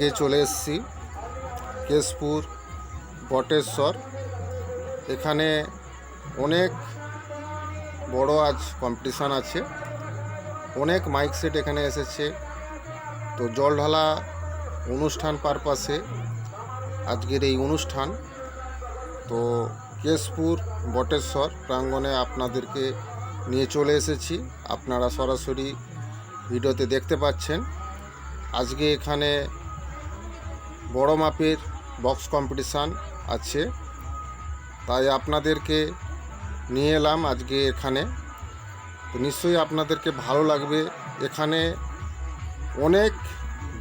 আজকে চলে এসেছি। কেশপুর, বটেশ্বর। এখানে অনেক বড় আজ কম্পিটিশান আছে। অনেক মাইক সেট এখানে এসেছে। তো জল ঢালা অনুষ্ঠান পারপাসে আজকের এই অনুষ্ঠান। তো কেশপুর, বটেশ্বর প্রাঙ্গণে আপনাদেরকে নিয়ে চলে এসেছি। আপনারা সরাসরি ভিডিওতে দেখতে পাচ্ছেন। আজকে এখানে বড় মাপের বক্স কম্পিটিশান আছে। তাই আপনাদেরকে নিয়ে এলাম আজকে এখানে। তো নিশ্চয়ই আপনাদেরকে ভালো লাগবে। এখানে অনেক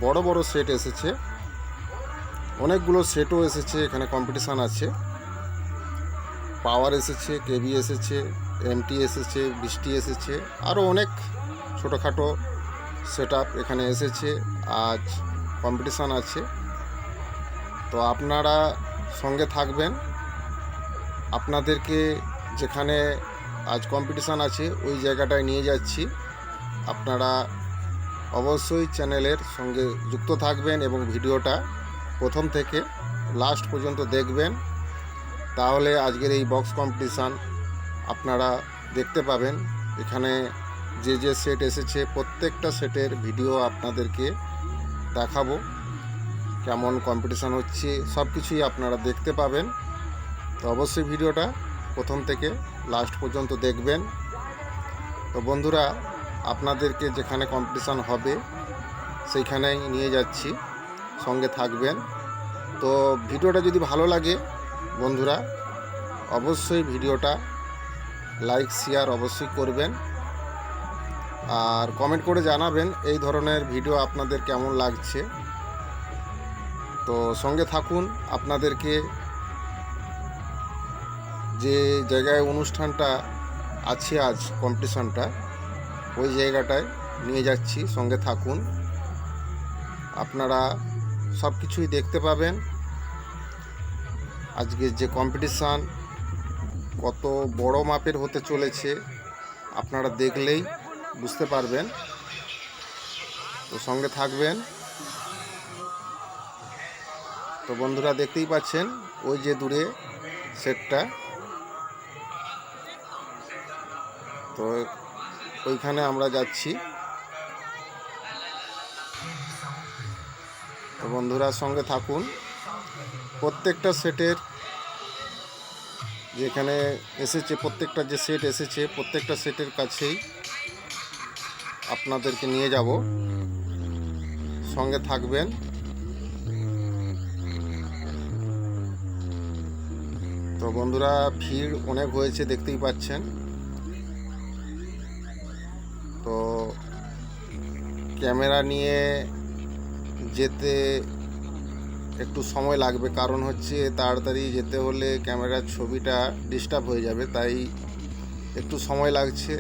বড় বড় সেট এসেছে। অনেকগুলো সেটও এসেছে, এখানে কম্পিটিশান আছে। পাওয়ার এসেছে কেবি এসেছে, এমটি এসেছে বৃষ্টি এসেছে, আরও অনেক ছোটোখাটো সেট এখানে এসেছে। আজ কম্পিটিশান আছে। তো আপনারা সঙ্গে থাকবেন। আপনাদেরকে যেখানে আজ কম্পিটিশান আছে, ওই জায়গাটায় নিয়ে যাচ্ছি। আপনারা অবশ্যই চ্যানেলের সঙ্গে যুক্ত থাকবেন এবং ভিডিওটা প্রথম থেকে লাস্ট পর্যন্ত দেখবেন। তাহলে আজকের এই বক্স কম্পিটিশান আপনারা দেখতে পাবেন। এখানে যে যে সেট এসেছে, প্রত্যেকটা সেটের ভিডিও আপনাদেরকে দেখাবো। কেমন কম্পিটিশান হচ্ছে সব কিছুই আপনারা দেখতে পাবেন। তো অবশ্যই ভিডিওটা প্রথম থেকে লাস্ট পর্যন্ত দেখবেন। তো বন্ধুরা, আপনাদেরকে যেখানে কম্পিটিশান হবে, সেইখানেই নিয়ে যাচ্ছি, সঙ্গে থাকবেন। তো ভিডিওটা যদি ভালো লাগে, বন্ধুরা, অবশ্যই ভিডিওটা লাইক শেয়ার অবশ্যই করবেন। আর কমেন্ট করে জানাবেন এই ধরনের ভিডিও আপনাদের কেমন লাগছে। তো সঙ্গে থাকুন, আপনাদেরকে যে জায়গায় অনুষ্ঠানটা আছে আজ কম্পিটিশানটা ওই জায়গাটায় নিয়ে যাচ্ছি, সঙ্গে থাকুন। আপনারা সব কিছুই দেখতে পাবেন। আজকে যে কম্পিটিশান কত বড় মাপের হতে চলেছে, আপনারা দেখলেই বুঝতে পারবেন। তো সঙ্গে থাকবেন। তো বন্ধুরা দেখতেই পাচ্ছেন, ওই যে দূরে সেটটা। তো ওইখানে আমরা যাচ্ছি। তো বন্ধুরা সঙ্গে থাকুন। প্রত্যেকটা সেটের যেখানে এসেছে, প্রত্যেকটা যে সেট এসেছে, প্রত্যেকটা সেটের কাছেই আপনাদেরকে নিয়ে যাব। সঙ্গে থাকবেন। তো বন্ধুরা, ভিড় অনেক হয়েছে, দেখতেই পাচ্ছেন। তো ক্যামেরা নিয়ে যেতে একটু সময় লাগবে, কারণ হচ্ছে তাড়াতাড়ি যেতে হলে ক্যামেরার ছবিটা ডিস্টার্ব হয়ে যাবে, তাই একটু সময় লাগছে।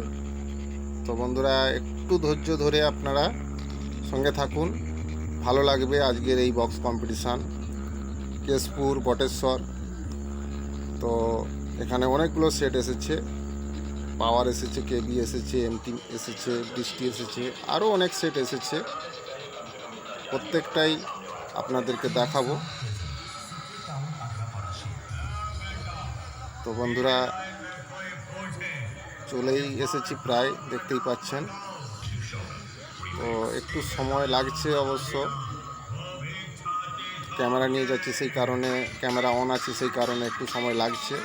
তো বন্ধুরা, একটু ধৈর্য ধরে আপনারা সঙ্গে থাকুন। ভালো লাগবে আজকের এই বক্স কম্পিটিশান, কেশপুর, বটেশ্বর। তো এখানে অনেকগুলো সেট এসেছে। পাওয়ার এসেছে কেবি এসেছে এমটি এসেছে বৃষ্টি এসেছে আরও অনেক সেট এসেছে। প্রত্যেকটাই আপনাদেরকে দেখাবো। তো বন্ধুরা, চলেই এসেছি প্রায়, দেখতেই পাচ্ছেন। তো একটু সময় লাগছে অবশ্য। ক্যামেরা নিয়ে যাচ্ছি সেই কারণে, ক্যামেরা অন আছে সেই কারণে একটু সময় লাগছে।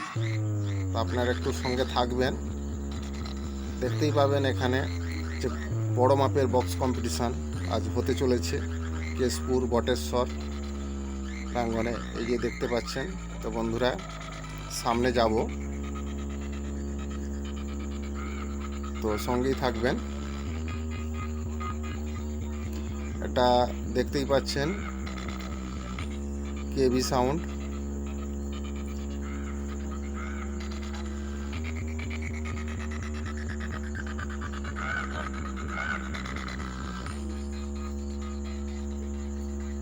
তো আপনারা একটু সঙ্গে থাকবেন। দেখতেই পাবেন এখানে যে বড় মাপের বক্স কম্পিটিশান আজ হতে চলেছে। কেশপুর, বটেশ্বর প্রাঙ্গণে এগিয়ে দেখতে পাচ্ছেন। তো বন্ধুরা, সামনে যাব। তো সঙ্গেই থাকবেন। এটা দেখতেই পাচ্ছেন কেবি সাউন্ড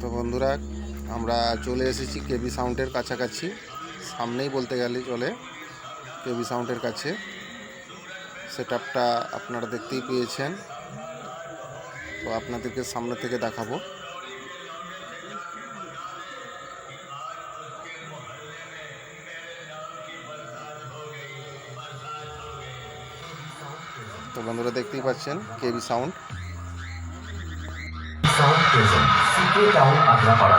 তো বন্ধুরা, আমরা চলে এসেছি কেবি সাউন্ডের কাছাকাছি। সামনেই বলতে গেলে চলে কেবি সাউন্ডের কাছে। সেট আপনারা দেখতেই পেয়েছেন। তো আপনাদেরকে সামনে থেকে দেখাবো। বন্ধুরা দেখতেই পাচ্ছেন KB sound. Sound present CK town Agrapara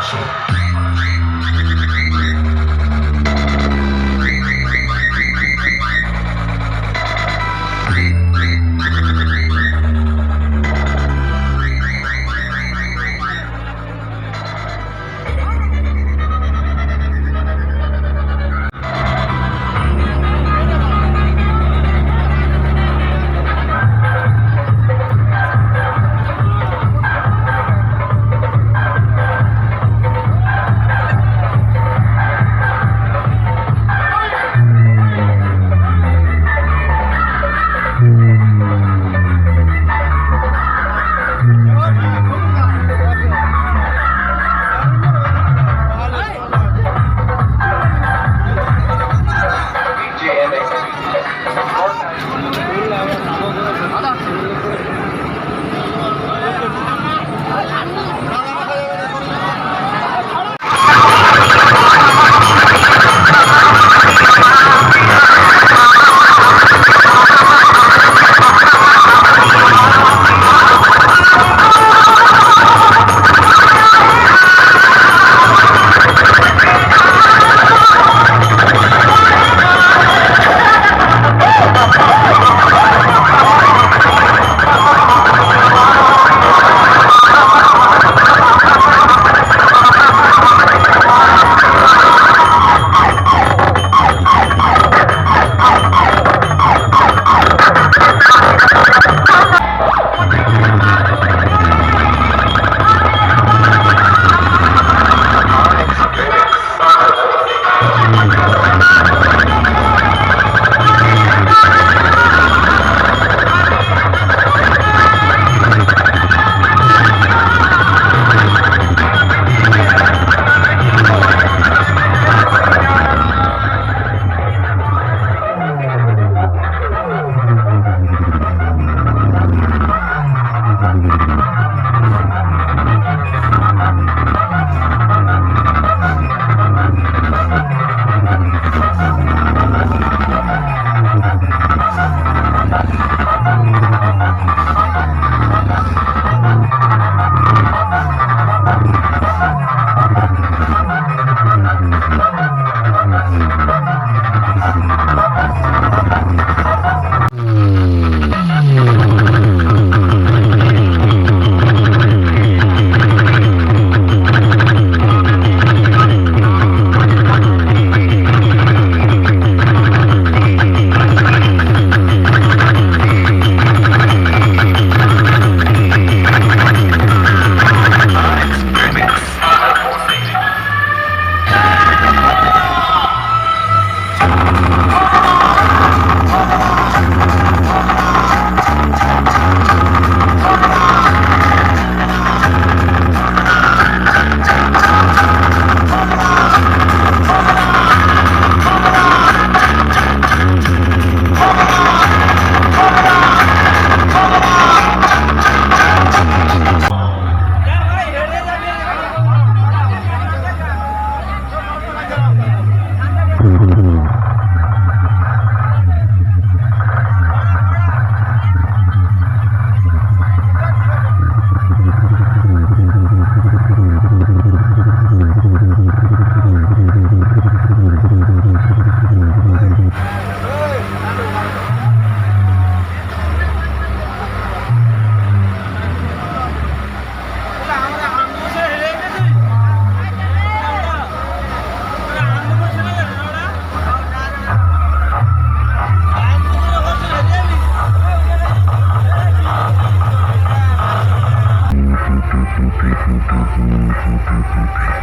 そうそうそう。